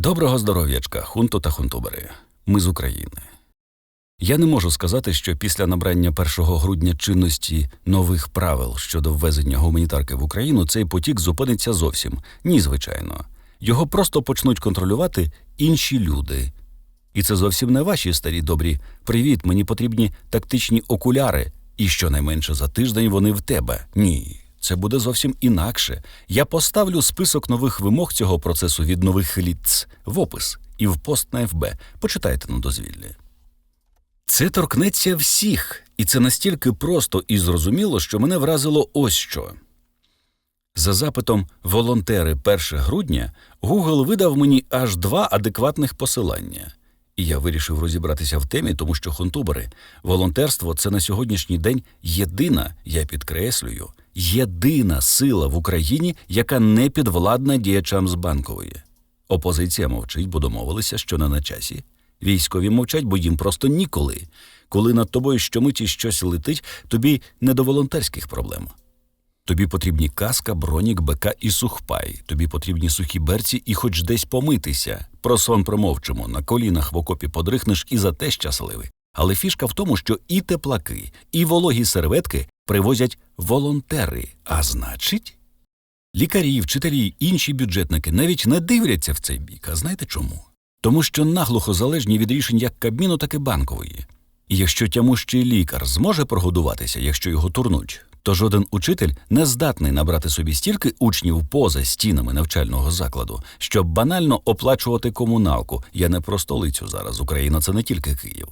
Доброго здоров'ячка, хунто та хунтубери. Ми з України. Я не можу сказати, що після набрання 1 грудня чинності нових правил щодо ввезення гуманітарки в Україну цей потік зупиниться зовсім. Ні, звичайно. Його просто почнуть контролювати інші люди. І це зовсім не ваші старі добрі. Привіт, мені потрібні тактичні окуляри, і щонайменше за тиждень вони в тебе. Ні. Це буде зовсім інакше. Я поставлю список нових вимог цього процесу від нових ліц в опис і в пост на ФБ. Почитайте на дозвіллі. Це торкнеться всіх, і це настільки просто і зрозуміло, що мене вразило ось що. За запитом волонтери 1 грудня Google видав мені аж два адекватних посилання. І я вирішив розібратися в темі, тому що хунтубери, волонтерство це на сьогоднішній день єдина, я підкреслюю, єдина сила в Україні, яка не підвладна діячам з банкової. Опозиція мовчить, бо домовилися, що не на часі. Військові мовчать, бо їм просто ніколи. Коли над тобою щомиті щось летить, тобі не до волонтерських проблем. Тобі потрібні каска, бронік, БК і сухпай. Тобі потрібні сухі берці і хоч десь помитися. Про сон промовчимо, на колінах в окопі подрихнеш і за те щасливий. Але фішка в тому, що і теплаки, і вологі серветки привозять волонтери. А значить, лікарі, вчителі, інші бюджетники навіть не дивляться в цей бік. А знаєте чому? Тому що наглухо залежні від рішень як Кабміну, так і банкової. І якщо тямущий лікар зможе прогодуватися, якщо його турнуть, то жоден учитель не здатний набрати собі стільки учнів поза стінами навчального закладу, щоб банально оплачувати комуналку. Я не про столицю зараз. Україна це не тільки Київ.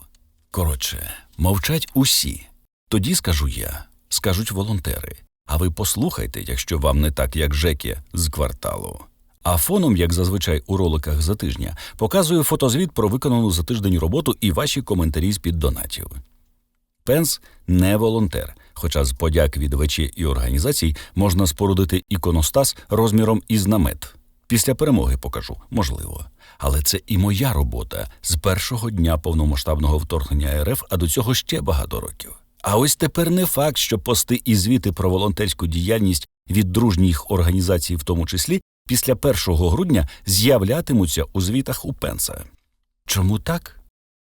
Коротше, мовчать усі. Тоді скажу я, скажуть волонтери. А ви послухайте, якщо вам не так, як Жекі з кварталу. А фоном, як зазвичай у роликах за тижня, показую фотозвіт про виконану за тиждень роботу і ваші коментарі з під донатів. Пенс не волонтер, хоча з подяк від ВЧ і організацій можна спорудити іконостас розміром із намет. Після перемоги покажу, можливо. Але це і моя робота з першого дня повномасштабного вторгнення РФ, а до цього ще багато років. А ось тепер не факт, що пости і звіти про волонтерську діяльність від дружніх організацій, в тому числі, після 1 грудня з'являтимуться у звітах у Пенса. Чому так?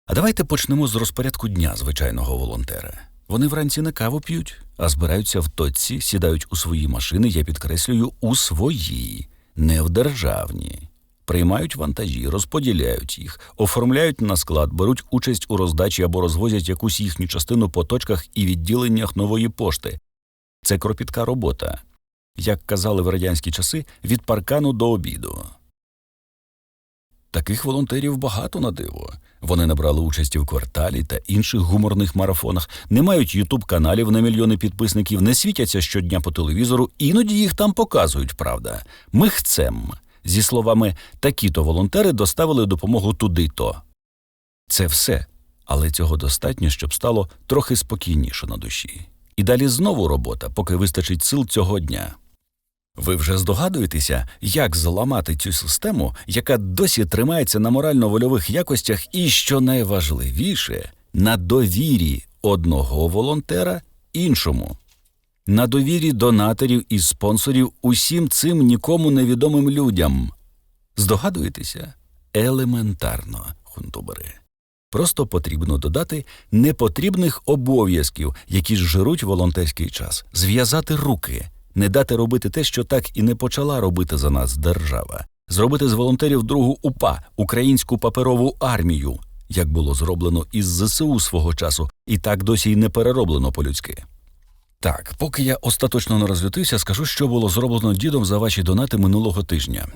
А давайте почнемо з розпорядку дня звичайного волонтера. Вони вранці не каву п'ють, а збираються в точці, сідають у свої машини, я підкреслюю, у свої, не в державні. Приймають вантажі, розподіляють їх, оформляють на склад, беруть участь у роздачі або розвозять якусь їхню частину по точках і відділеннях нової пошти. Це кропітка робота. Як казали в радянські часи, від паркану до обіду. Таких волонтерів багато на диво. Вони набрали участі в кварталі та інших гуморних марафонах, не мають ютуб каналів на мільйони підписників, не світяться щодня по телевізору, іноді їх там показують, правда. Ми хцем. Зі словами такі-то волонтери доставили допомогу туди-то. Це все, але цього достатньо, щоб стало трохи спокійніше на душі. І далі знову робота, поки вистачить сил цього дня. Ви вже здогадуєтеся, як зламати цю систему, яка досі тримається на морально-вольових якостях, і, що найважливіше, на довірі одного волонтера іншому, на довірі донаторів і спонсорів усім цим нікому невідомим людям. Здогадуєтеся? Елементарно, хунтубери. Просто потрібно додати непотрібних обов'язків, які жируть волонтерський час, зв'язати руки не дати робити те, що так і не почала робити за нас держава, зробити з волонтерів другу УПА, українську паперову армію, як було зроблено із ЗСУ свого часу, і так досі й не перероблено по-людськи. Так, поки я остаточно не розлютився, скажу, що було зроблено дідом за ваші донати минулого тижня.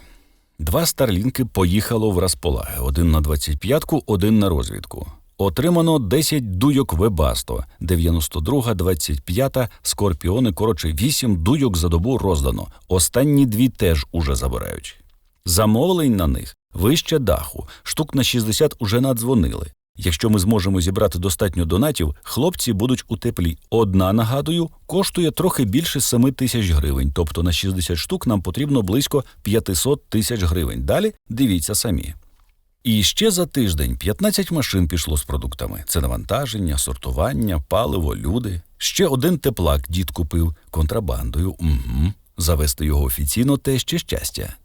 Два старлінки поїхало в Располаги, один на 25-ку, один на розвідку. Отримано 10 дуйок Вебасто, 92, 25, скорпіони, коротше, 8 дуйок за добу роздано. Останні дві теж уже забирають. Замовлень на них вище даху, штук на 60 уже надзвонили. Якщо ми зможемо зібрати достатньо донатів, хлопці будуть у теплі. Одна, нагадую, коштує трохи більше 7 тисяч гривень, тобто на 60 штук нам потрібно близько 500 тисяч гривень. Далі дивіться самі. І ще за тиждень 15 машин пішло з продуктами: це навантаження, сортування, паливо, люди. Ще один теплак дід купив контрабандою. Угу. Завести його офіційно те ще щастя.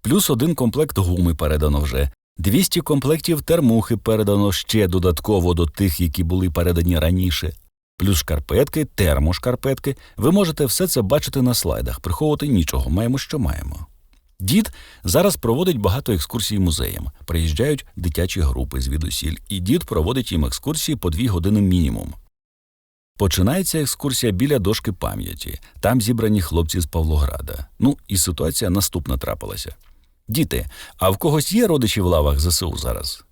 Плюс один комплект гуми передано вже. 200 комплектів термухи передано ще додатково до тих, які були передані раніше. Плюс шкарпетки, термошкарпетки. Ви можете все це бачити на слайдах, приховувати нічого, маємо, що маємо. Дід зараз проводить багато екскурсій музеям. Приїжджають дитячі групи звідусіль, і дід проводить їм екскурсії по дві години мінімум. Починається екскурсія біля дошки пам'яті. Там зібрані хлопці з Павлограда. Ну і ситуація наступна трапилася. Діти, а в когось є родичі в лавах ЗСУ зараз?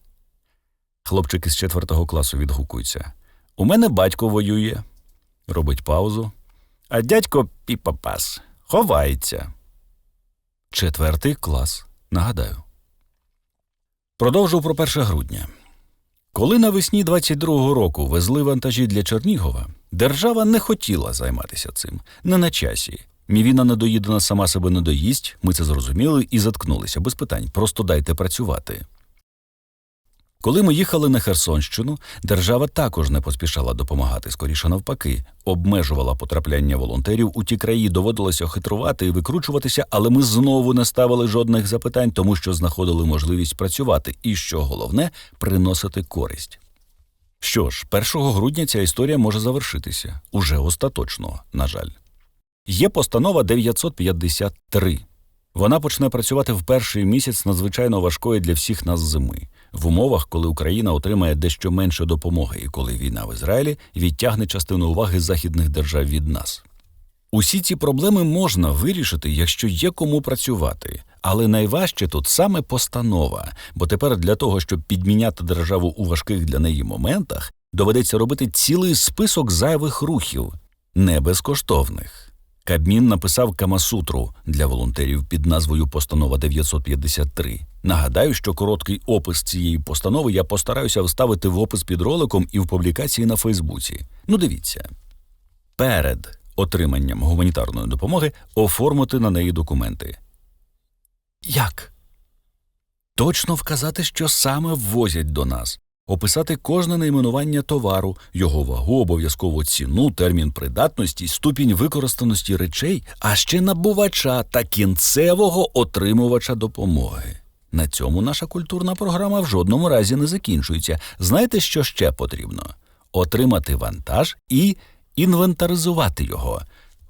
Хлопчик із четвертого класу відгукується. У мене батько воює. Робить паузу. А дядько піпапас ховається. Четвертий клас. Нагадаю. Продовжу про 1 грудня. Коли навесні 22-го року везли вантажі для Чернігова, держава не хотіла займатися цим. Не на часі. Мівіна недоїдена сама себе не доїсть, ми це зрозуміли і заткнулися без питань. Просто дайте працювати. Коли ми їхали на Херсонщину, держава також не поспішала допомагати, скоріше навпаки, обмежувала потрапляння волонтерів у ті краї, доводилося хитрувати і викручуватися, але ми знову не ставили жодних запитань, тому що знаходили можливість працювати і, що головне, приносити користь. Що ж, 1 грудня ця історія може завершитися уже остаточно, на жаль. Є постанова 953. Вона почне працювати в перший місяць надзвичайно важкої для всіх нас зими, в умовах, коли Україна отримає дещо менше допомоги, і коли війна в Ізраїлі відтягне частину уваги західних держав від нас. Усі ці проблеми можна вирішити, якщо є кому працювати, але найважче тут саме постанова, бо тепер для того, щоб підміняти державу у важких для неї моментах, доведеться робити цілий список зайвих рухів, не безкоштовних. Кабмін написав Камасутру для волонтерів під назвою Постанова 953. Нагадаю, що короткий опис цієї постанови я постараюся вставити в опис під роликом і в публікації на Фейсбуці. Ну, дивіться. Перед отриманням гуманітарної допомоги оформити на неї документи. Як? Точно вказати, що саме ввозять до нас, описати кожне найменування товару, його вагу, обов'язкову ціну, термін придатності, ступінь використаності речей, а ще набувача та кінцевого отримувача допомоги. На цьому наша культурна програма в жодному разі не закінчується. Знаєте, що ще потрібно? Отримати вантаж і інвентаризувати його.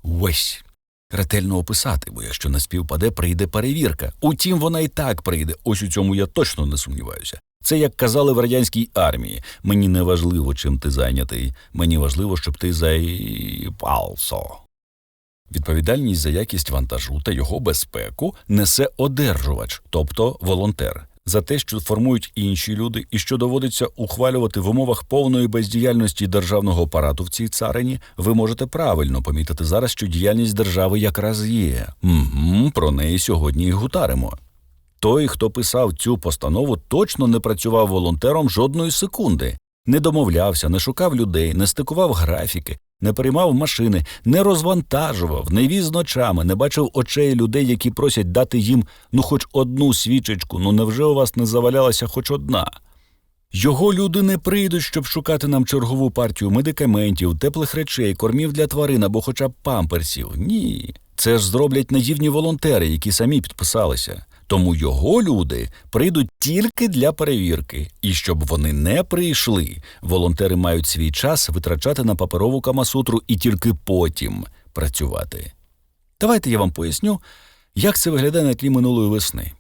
Ось. Ретельно описати, бо якщо не співпаде, прийде перевірка. Утім, вона і так прийде. Ось у цьому я точно не сумніваюся. Це як казали в радянській армії. Мені не важливо, чим ти зайнятий. Мені важливо, щоб ти зайпался. Відповідальність за якість вантажу та його безпеку несе одержувач, тобто волонтер. За те, що формують інші люди, і що доводиться ухвалювати в умовах повної бездіяльності державного апарату в цій царині, ви можете правильно помітити зараз, що діяльність держави якраз є. Угу, Про неї сьогодні і гутаримо. Той, хто писав цю постанову, точно не працював волонтером жодної секунди, не домовлявся, не шукав людей, не стикував графіки, не приймав машини, не розвантажував, не віз ночами, не бачив очей людей, які просять дати їм ну хоч одну свічечку, ну невже у вас не завалялася хоч одна? Його люди не прийдуть, щоб шукати нам чергову партію медикаментів, теплих речей, кормів для тварин або хоча б памперсів. Ні. Це ж зроблять наївні волонтери, які самі підписалися. Тому його люди прийдуть тільки для перевірки, і щоб вони не прийшли, волонтери мають свій час витрачати на паперову камасутру і тільки потім працювати. Давайте я вам поясню, як це виглядає на тлі минулої весни.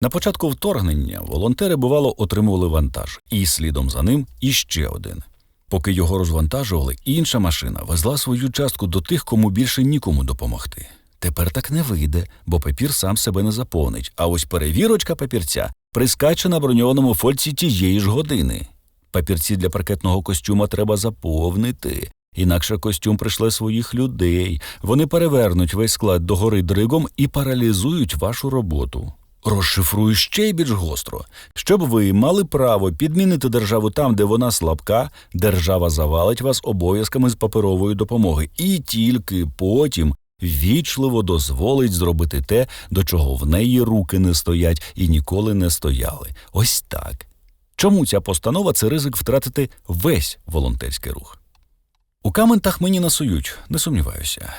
На початку вторгнення волонтери бувало отримували вантаж, і слідом за ним іще один. Поки його розвантажували, інша машина везла свою частку до тих, кому більше нікому допомогти. Тепер так не вийде, бо папір сам себе не заповнить, а ось перевірочка папірця прискаче на броньованому фольці тієї ж години. Папірці для паркетного костюма треба заповнити, інакше костюм пришле своїх людей. Вони перевернуть весь склад догори дригом і паралізують вашу роботу. Розшифрую ще й більш гостро. Щоб ви мали право підмінити державу там, де вона слабка, держава завалить вас обов'язками з паперової допомоги, і тільки потім вічливо дозволить зробити те, до чого в неї руки не стоять і ніколи не стояли. Ось так. Чому ця постанова це ризик втратити весь волонтерський рух? У каментах мені насують, не сумніваюся.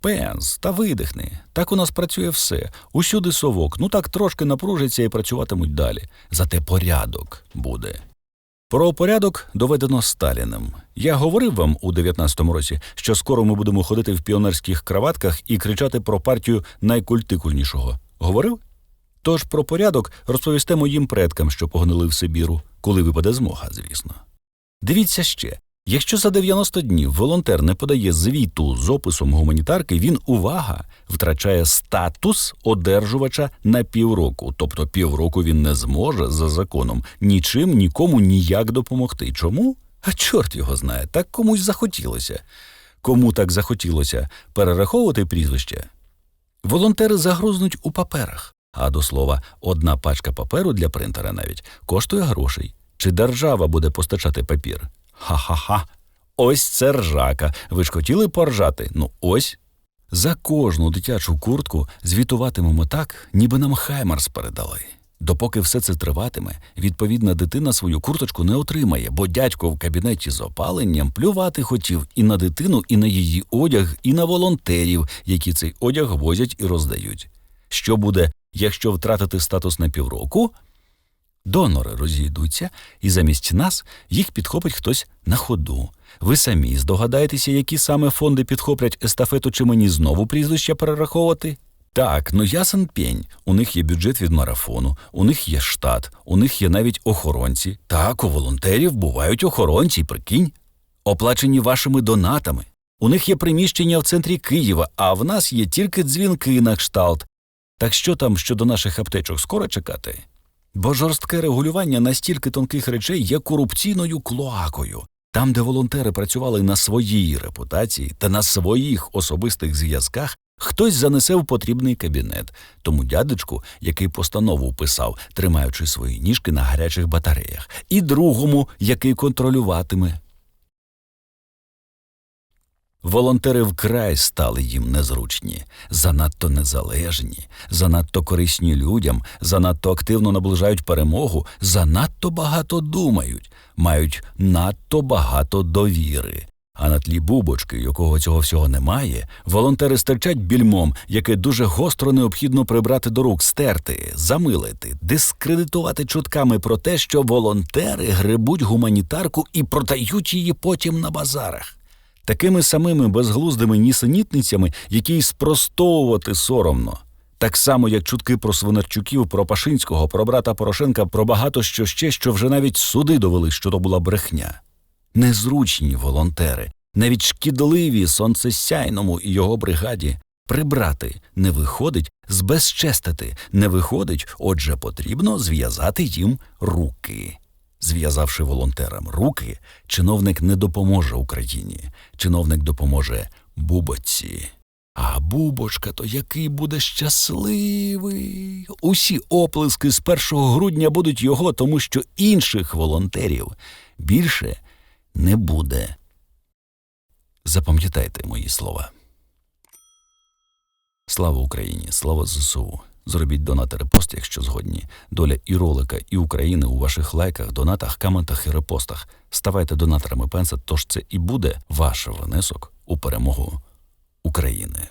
Пенс, та видихни. Так у нас працює все. Усюди совок. Ну так трошки напружаться і працюватимуть далі. Зате порядок буде. Про порядок доведено Сталіним. Я говорив вам у 19-му році, що скоро ми будемо ходити в піонерських краватках і кричати про партію найкультикульнішого. Говорив? Тож про порядок розповісте моїм предкам, що погнили в Сибіру, коли випаде змога, звісно. Дивіться ще. Якщо за 90 днів волонтер не подає звіту з описом гуманітарки, він увага втрачає статус одержувача на півроку. Тобто півроку він не зможе за законом нічим нікому ніяк допомогти. Чому? А чорт його знає, так комусь захотілося. Кому так захотілося перераховувати прізвище? Волонтери загрузнуть у паперах. А до слова, одна пачка паперу для принтера навіть коштує грошей. Чи держава буде постачати папір? Ха-ха-ха. Ось це ржака. Ви ж хотіли поржати? Ну ось. За кожну дитячу куртку звітуватимемо так, ніби нам Хаймарс передали. Допоки все це триватиме, відповідна дитина свою курточку не отримає, бо дядько в кабінеті з опаленням плювати хотів і на дитину, і на її одяг, і на волонтерів, які цей одяг возять і роздають. Що буде, якщо втратити статус на півроку? Донори розійдуться, і замість нас їх підхопить хтось на ходу. Ви самі здогадаєтеся, які саме фонди підхоплять естафету, чи мені знову прізвища перераховувати? Так, ну ясен пень. У них є бюджет від марафону, у них є штат, у них є навіть охоронці. Так, у волонтерів бувають охоронці, прикинь, оплачені вашими донатами. У них є приміщення в центрі Києва, а в нас є тільки дзвінки на кшталт. Так що там щодо наших аптечок скоро чекати? Бо жорстке регулювання настільки тонких речей є корупційною клоакою. Там, де волонтери працювали на своїй репутації та на своїх особистих зв'язках, хтось занесе в потрібний кабінет. Тому дядечку, який постанову писав, тримаючи свої ніжки на гарячих батареях, і другому, який контролюватиме. Волонтери вкрай стали їм незручні, занадто незалежні, занадто корисні людям, занадто активно наближають перемогу, занадто багато думають, мають надто багато довіри. А на тлі бубочки, якого цього всього немає, волонтери стирчать більмом, яке дуже гостро необхідно прибрати до рук, стерти, замилити, дискредитувати чутками про те, що волонтери гребуть гуманітарку і продають її потім на базарах такими самими безглуздими нісенітницями, які й спростовувати соромно. Так само, як чутки про Свинарчуків, про Пашинського, про брата Порошенка, про багато що ще, що вже навіть суди довели, що то була брехня. Незручні волонтери, навіть шкідливі сонцесяйному і його бригаді. Прибрати не виходить, збезчестити не виходить, отже, потрібно зв'язати їм руки. Зв'язавши волонтерам руки, чиновник не допоможе Україні, чиновник допоможе бубоці. А бубочка то який буде щасливий. Усі оплески з 1 грудня будуть його, тому що інших волонтерів більше не буде. Запам'ятайте мої слова. Слава Україні, слава ЗСУ. Зробіть донати репост, якщо згодні. Доля і ролика, і України у ваших лайках, донатах, коментах і репостах. Ставайте донаторами пенса, тож це і буде ваш внесок у перемогу України.